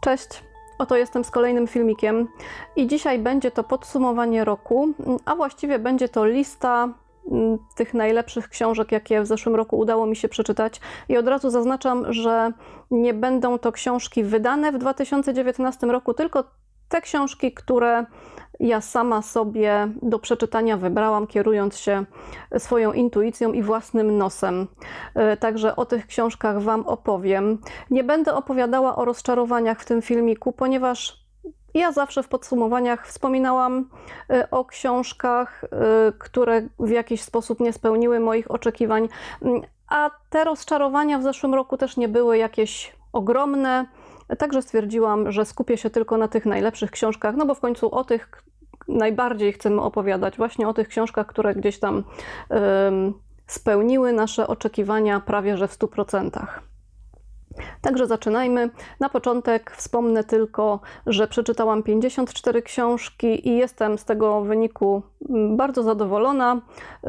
Cześć, oto jestem z kolejnym filmikiem i dzisiaj będzie to podsumowanie roku, a właściwie będzie to lista mm, tych najlepszych książek, jakie w zeszłym roku udało mi się przeczytać. I od razu zaznaczam, że nie będą to książki wydane w 2019 roku, tylko te książki, które ja sama sobie do przeczytania wybrałam, kierując się swoją intuicją i własnym nosem. E, Także o tych książkach Wam opowiem. Nie będę opowiadała o rozczarowaniach w tym filmiku, ponieważ ja zawsze w podsumowaniach wspominałam e, o książkach, e, które w jakiś sposób nie spełniły moich oczekiwań, Mm, a te rozczarowania w zeszłym roku też nie były jakieś ogromne. Także stwierdziłam, że skupię się tylko na tych najlepszych książkach, no bo w końcu o tych najbardziej chcemy opowiadać, właśnie o tych książkach, które gdzieś tam em, spełniły nasze oczekiwania prawie że w 100%. Także zaczynajmy. Na początek wspomnę tylko, że przeczytałam 54 książki i jestem z tego wyniku bardzo zadowolona. Y,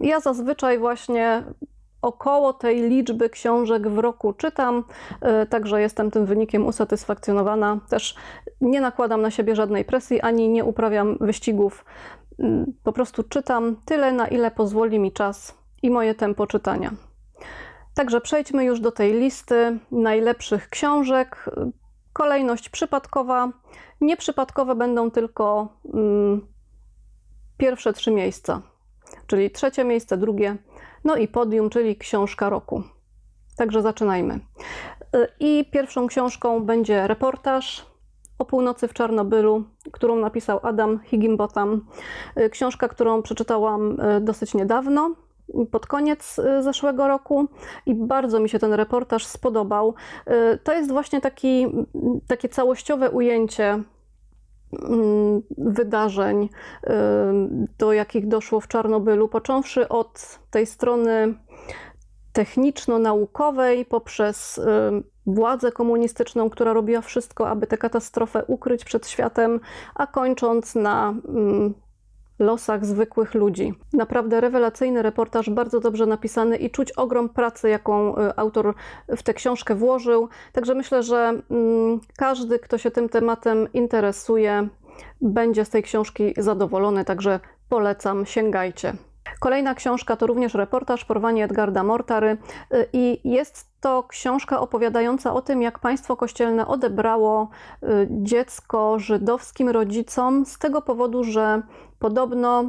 Ja zazwyczaj właśnie około tej liczby książek w roku czytam, y, także jestem tym wynikiem usatysfakcjonowana. Też nie nakładam na siebie żadnej presji ani nie uprawiam wyścigów. Mm, Po prostu czytam tyle, na ile pozwoli mi czas i moje tempo czytania. Także przejdźmy już do tej listy najlepszych książek. Kolejność przypadkowa. Nieprzypadkowe będą tylko mm, pierwsze trzy miejsca, czyli trzecie miejsce, drugie, no i podium, czyli książka roku. Także zaczynajmy. Y, I pierwszą książką będzie reportaż o północy w Czarnobylu, którą napisał Adam Higginbotham. Y, Książka, którą przeczytałam y, dosyć niedawno, pod koniec zeszłego roku i bardzo mi się ten reportaż spodobał. To jest właśnie taki, takie całościowe ujęcie wydarzeń, y, do jakich doszło w Czarnobylu, począwszy od tej strony techniczno-naukowej, poprzez y, władzę komunistyczną, która robiła wszystko, aby tę katastrofę ukryć przed światem, a kończąc na mm, losach zwykłych ludzi. Naprawdę rewelacyjny reportaż, bardzo dobrze napisany i czuć ogrom pracy, jaką y, autor w tę książkę włożył. Także myślę, że mm, każdy, kto się tym tematem interesuje, będzie z tej książki zadowolony, także polecam, sięgajcie. Kolejna książka to również reportaż Porwanie Edgarda Mortary y, i jest to książka opowiadająca o tym, jak państwo kościelne odebrało y, dziecko żydowskim rodzicom z tego powodu, że podobno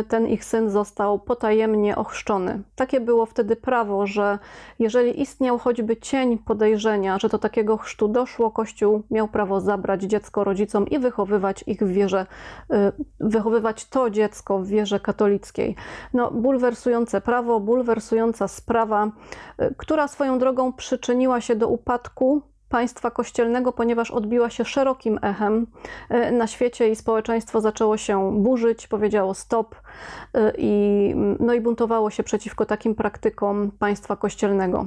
y, ten ich syn został potajemnie ochrzczony. Takie było wtedy prawo, że jeżeli istniał choćby cień podejrzenia, że do takiego chrztu doszło, Kościół miał prawo zabrać dziecko rodzicom i wychowywać ich w wierze, y, wychowywać to dziecko w wierze katolickiej. No, bulwersujące prawo, bulwersująca sprawa, która swoją drogą przyczyniła się do upadku państwa kościelnego, ponieważ odbiła się szerokim echem y, na świecie i społeczeństwo zaczęło się burzyć, powiedziało stop y, i, no i buntowało się przeciwko takim praktykom państwa kościelnego.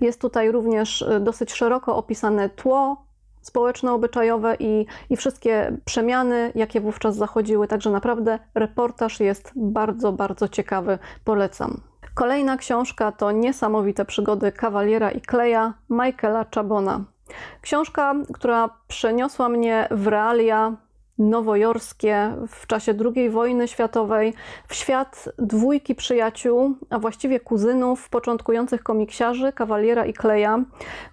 Jest tutaj również y, dosyć szeroko opisane tło społeczno-obyczajowe i, i wszystkie przemiany, jakie wówczas zachodziły. Także naprawdę reportaż jest bardzo, bardzo ciekawy. Polecam. Kolejna książka to Niesamowite przygody kawaliera i kleja Michaela Chabona. Książka, która przeniosła mnie w realia nowojorskie w czasie II wojny światowej, w świat dwójki przyjaciół, a właściwie kuzynów, początkujących komiksiarzy, kawaliera i kleja,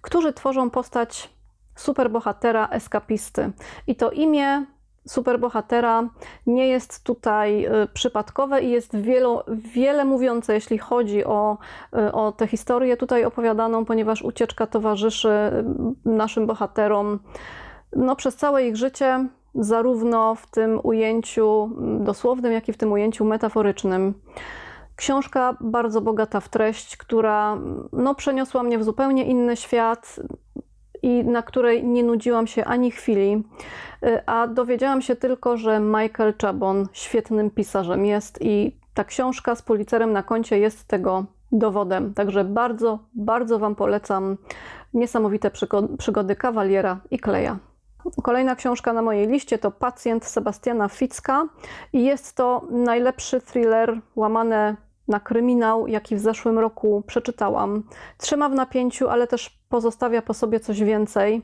którzy tworzą postać superbohatera, eskapisty. I to imię superbohatera nie jest tutaj y, przypadkowe i jest wielo, wiele mówiące, jeśli chodzi o, y, o tę historię tutaj opowiadaną, ponieważ ucieczka towarzyszy y, naszym bohaterom no, przez całe ich życie, zarówno w tym ujęciu mm, dosłownym, jak i w tym ujęciu metaforycznym. Książka bardzo bogata w treść, która no, przeniosła mnie w zupełnie inny świat i na której nie nudziłam się ani chwili, Y, a dowiedziałam się tylko, że Michael Chabon świetnym pisarzem jest i ta książka z policerem na koncie jest tego dowodem. Także bardzo, bardzo Wam polecam niesamowite przygo- przygody kawaliera i kleja. Kolejna książka na mojej liście to Pacjent Sebastiana Ficka i jest to najlepszy thriller łamane na kryminał, jaki w zeszłym roku przeczytałam. Trzyma w napięciu, ale też pozostawia po sobie coś więcej.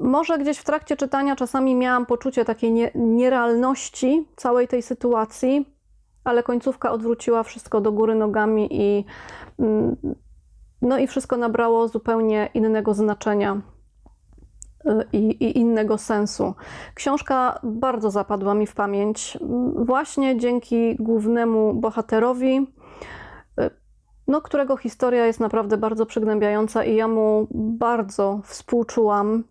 Może gdzieś w trakcie czytania czasami miałam poczucie takiej nie, nierealności całej tej sytuacji, ale końcówka odwróciła wszystko do góry nogami i, no i wszystko nabrało zupełnie innego znaczenia i, i innego sensu. Książka bardzo zapadła mi w pamięć, właśnie dzięki głównemu bohaterowi, y, no, którego historia jest naprawdę bardzo przygnębiająca i ja mu bardzo współczułam.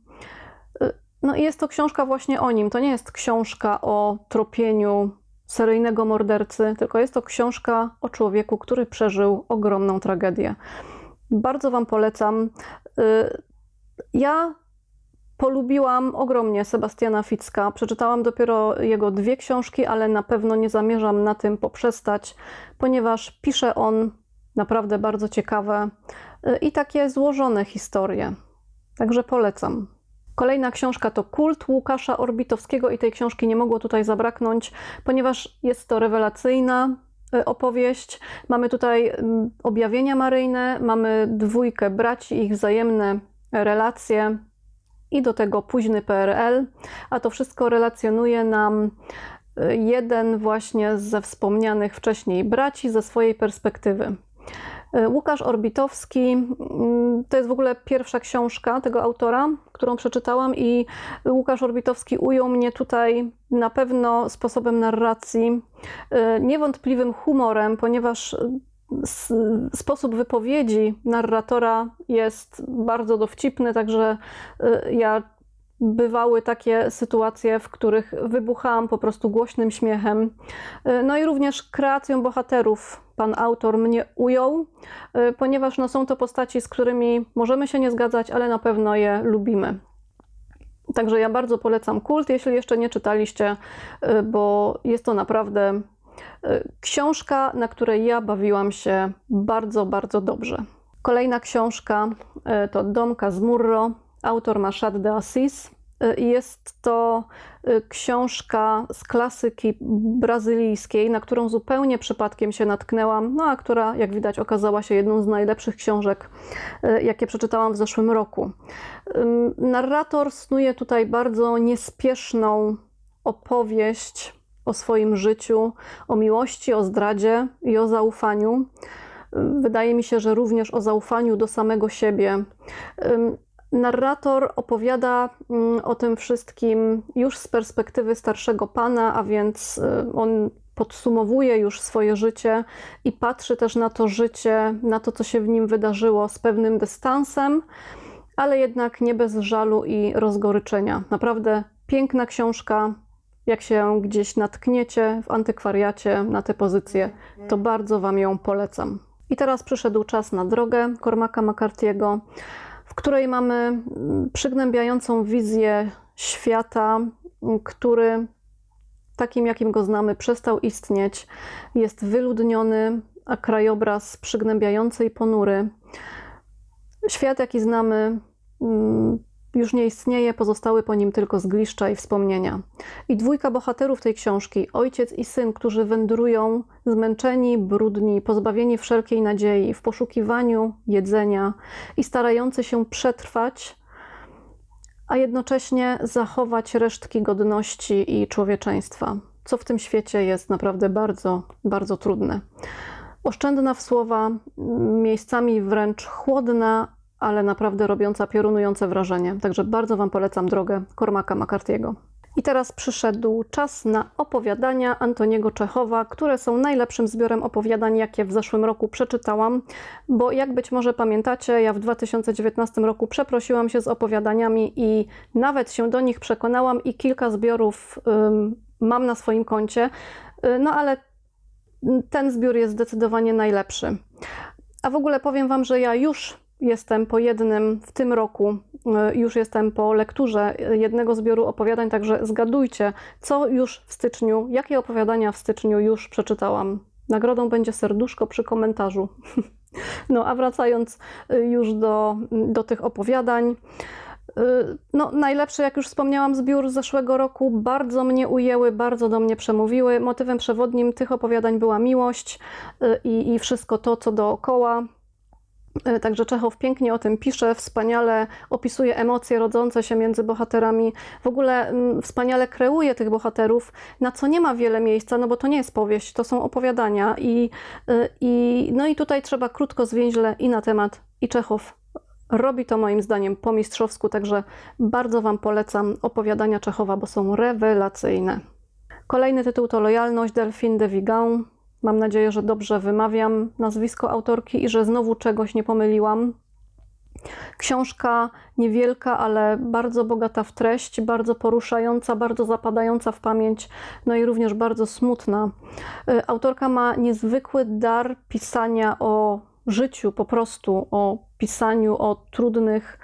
Y, No i jest to książka właśnie o nim. To nie jest książka o tropieniu seryjnego mordercy, tylko jest to książka o człowieku, który przeżył ogromną tragedię. Bardzo Wam polecam. Y, Ja polubiłam ogromnie Sebastiana Ficka. Przeczytałam dopiero jego dwie książki, ale na pewno nie zamierzam na tym poprzestać, ponieważ pisze on naprawdę bardzo ciekawe y, i takie złożone historie. Także polecam. Kolejna książka to Kult Łukasza Orbitowskiego i tej książki nie mogło tutaj zabraknąć, ponieważ jest to rewelacyjna y, opowieść. Mamy tutaj mm, objawienia maryjne, mamy dwójkę braci, ich wzajemne relacje i do tego późny PRL, a to wszystko relacjonuje nam y, jeden właśnie ze wspomnianych wcześniej braci ze swojej perspektywy. Y, Łukasz Orbitowski mm, to jest w ogóle pierwsza książka tego autora, którą przeczytałam, i Łukasz Orbitowski ujął mnie tutaj na pewno sposobem narracji, y, niewątpliwym humorem, ponieważ sposób wypowiedzi narratora jest bardzo dowcipny, także y, ja bywały takie sytuacje, w których wybuchałam po prostu głośnym śmiechem. Y, No i również kreacją bohaterów pan autor mnie ujął, y, ponieważ no, są to postaci, z którymi możemy się nie zgadzać, ale na pewno je lubimy. Także ja bardzo polecam kult, jeśli jeszcze nie czytaliście, bo jest to naprawdę książka, na której ja bawiłam się bardzo, bardzo dobrze. Kolejna książka y, to Dom Casmurro, autor Machado de Assis. I Jest to książka z klasyki brazylijskiej, na którą zupełnie przypadkiem się natknęłam, no a która, jak widać, okazała się jedną z najlepszych książek, jakie przeczytałam w zeszłym roku. Narrator snuje tutaj bardzo niespieszną opowieść o swoim życiu, o miłości, o zdradzie i o zaufaniu. Wydaje mi się, że również o zaufaniu do samego siebie. Narrator opowiada mm, o tym wszystkim już z perspektywy starszego pana, a więc y, on podsumowuje już swoje życie i patrzy też na to życie, na to, co się w nim wydarzyło z pewnym dystansem, ale jednak nie bez żalu i rozgoryczenia. Naprawdę piękna książka. Jak się gdzieś natkniecie w antykwariacie na tę pozycję, to bardzo Wam ją polecam. I teraz przyszedł czas na drogę Cormaca McCarthy'ego, w której mamy mm, przygnębiającą wizję świata, który takim, jakim go znamy, przestał istnieć. Jest wyludniony, a krajobraz przygnębiający i ponury. Świat, jaki znamy, mm, już nie istnieje, pozostały po nim tylko zgliszcza i wspomnienia. I dwójka bohaterów tej książki, ojciec i syn, którzy wędrują zmęczeni, brudni, pozbawieni wszelkiej nadziei, w poszukiwaniu jedzenia i starający się przetrwać, a jednocześnie zachować resztki godności i człowieczeństwa, co w tym świecie jest naprawdę bardzo, bardzo trudne. Oszczędna w słowa, miejscami wręcz chłodna, ale naprawdę robiąca piorunujące wrażenie. Także bardzo Wam polecam drogę Cormaca McCarthy'ego. I teraz przyszedł czas na opowiadania Antoniego Czechowa, które są najlepszym zbiorem opowiadań, jakie w zeszłym roku przeczytałam, bo jak być może pamiętacie, ja w 2019 roku przeprosiłam się z opowiadaniami i nawet się do nich przekonałam i kilka zbiorów ym, mam na swoim koncie, Y, no ale ten zbiór jest zdecydowanie najlepszy. A w ogóle powiem Wam, że ja już jestem po jednym w tym roku, y, już jestem po lekturze jednego zbioru opowiadań, także zgadujcie, co już w styczniu, jakie opowiadania w styczniu już przeczytałam. Nagrodą będzie serduszko przy komentarzu. No a wracając y, już do, do tych opowiadań, Y, No, najlepsze, jak już wspomniałam, zbiór z zeszłego roku. Bardzo mnie ujęły, bardzo do mnie przemówiły. Motywem przewodnim tych opowiadań była miłość i, i wszystko to, co dookoła. Y, Także Czechow pięknie o tym pisze, wspaniale opisuje emocje rodzące się między bohaterami. W ogóle mm, wspaniale kreuje tych bohaterów, na co nie ma wiele miejsca, no bo to nie jest powieść, to są opowiadania. I, y, i, no i tutaj trzeba krótko, zwięźle i na temat. I Czechow robi to moim zdaniem po mistrzowsku, także bardzo Wam polecam opowiadania Czechowa, bo są rewelacyjne. Kolejny tytuł to Lojalność Delphine de Vigan. Mam nadzieję, że dobrze wymawiam nazwisko autorki i że znowu czegoś nie pomyliłam. Książka niewielka, ale bardzo bogata w treść, bardzo poruszająca, bardzo zapadająca w pamięć, no i również bardzo smutna. Y, Autorka ma niezwykły dar pisania o życiu, po prostu o pisaniu o trudnych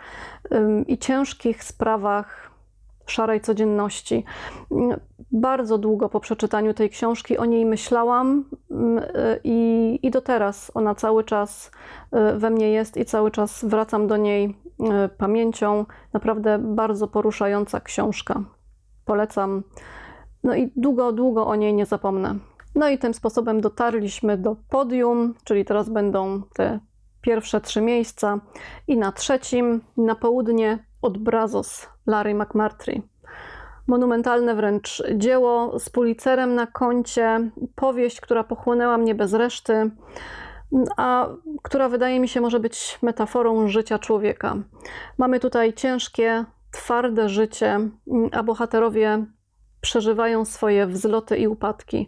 i ciężkich sprawach szarej codzienności. Mm, Bardzo długo po przeczytaniu tej książki o niej myślałam y, i, i do teraz ona cały czas y, we mnie jest i cały czas wracam do niej y, pamięcią. Naprawdę bardzo poruszająca książka. Polecam. No i długo, długo o niej nie zapomnę. No i tym sposobem dotarliśmy do podium, czyli teraz będą te pierwsze trzy miejsca. I na trzecim, na południe, od Brazos, Larry McMurtry. Monumentalne wręcz dzieło z Pulitzerem na koncie, powieść, która pochłonęła mnie bez reszty, a która wydaje mi się może być metaforą życia człowieka. Mamy tutaj ciężkie, twarde życie, a bohaterowie przeżywają swoje wzloty i upadki.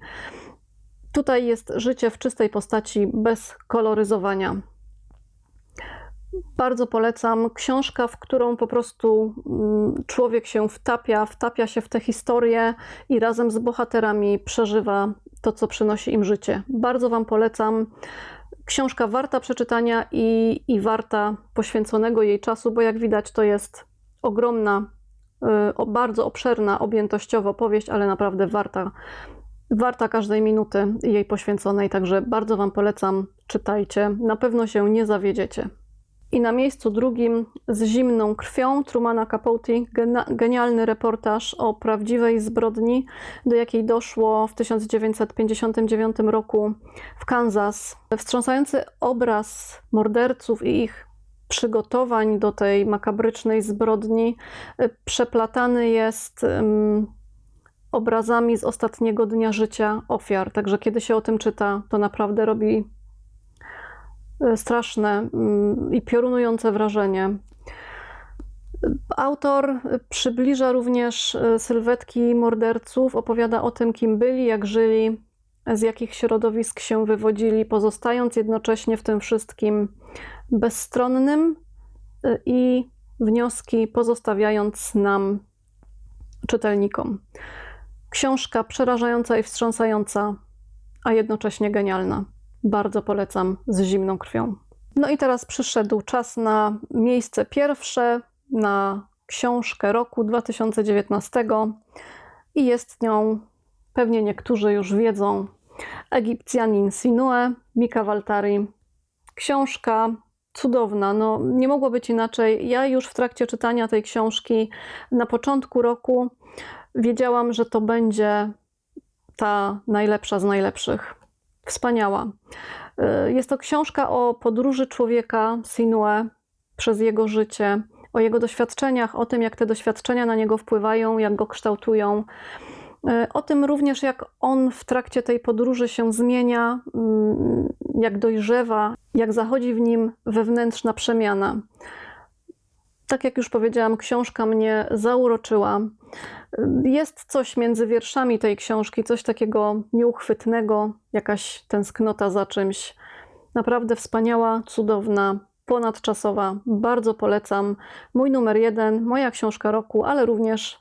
Tutaj jest życie w czystej postaci, bez koloryzowania. Bardzo polecam. Książka, w którą po prostu mm, człowiek się wtapia, wtapia się w tę historię i razem z bohaterami przeżywa to, co przynosi im życie. Bardzo Wam polecam. Książka warta przeczytania i, i warta poświęconego jej czasu, bo jak widać, to jest ogromna, y, bardzo obszerna objętościowo powieść, ale naprawdę warta warta każdej minuty jej poświęconej, także bardzo Wam polecam, czytajcie, na pewno się nie zawiedziecie. I na miejscu drugim z zimną krwią Trumana Capote, genialny reportaż o prawdziwej zbrodni, do jakiej doszło w 1959 roku w Kansas. Wstrząsający obraz morderców i ich przygotowań do tej makabrycznej zbrodni y, przeplatany jest obrazami z ostatniego dnia życia ofiar. Także kiedy się o tym czyta, to naprawdę robi straszne mm, i piorunujące wrażenie. Autor przybliża również e, sylwetki morderców, opowiada o tym, kim byli, jak żyli, z jakich środowisk się wywodzili, pozostając jednocześnie w tym wszystkim bezstronnym e, i wnioski pozostawiając nam, czytelnikom. Książka przerażająca i wstrząsająca, a jednocześnie genialna. Bardzo polecam z zimną krwią. No i teraz przyszedł czas na miejsce pierwsze, na książkę roku 2019 i jest nią, pewnie niektórzy już wiedzą, Egipcjanin Sinue, Mika Waltari. Książka cudowna, no nie mogło być inaczej. Ja już w trakcie czytania tej książki na początku roku wiedziałam, że to będzie ta najlepsza z najlepszych. Wspaniała. Y, Jest to książka o podróży człowieka Sinue przez jego życie, o jego doświadczeniach, o tym, jak te doświadczenia na niego wpływają, jak go kształtują. Y, O tym również, jak on w trakcie tej podróży się zmienia, mm, jak dojrzewa, jak zachodzi w nim wewnętrzna przemiana. Tak jak już powiedziałam, książka mnie zauroczyła. Jest coś między wierszami tej książki, coś takiego nieuchwytnego, jakaś tęsknota za czymś. Naprawdę wspaniała, cudowna, ponadczasowa. Bardzo polecam. Mój numer jeden, moja książka roku, ale również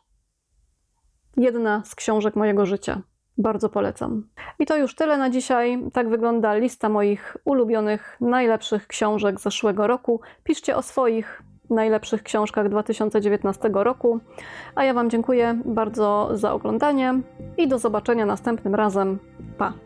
jedna z książek mojego życia. Bardzo polecam. I to już tyle na dzisiaj. Tak wygląda lista moich ulubionych, najlepszych książek zeszłego roku. Piszcie o swoich najlepszych książkach 2019 roku. A ja Wam dziękuję bardzo za oglądanie i do zobaczenia następnym razem. Pa!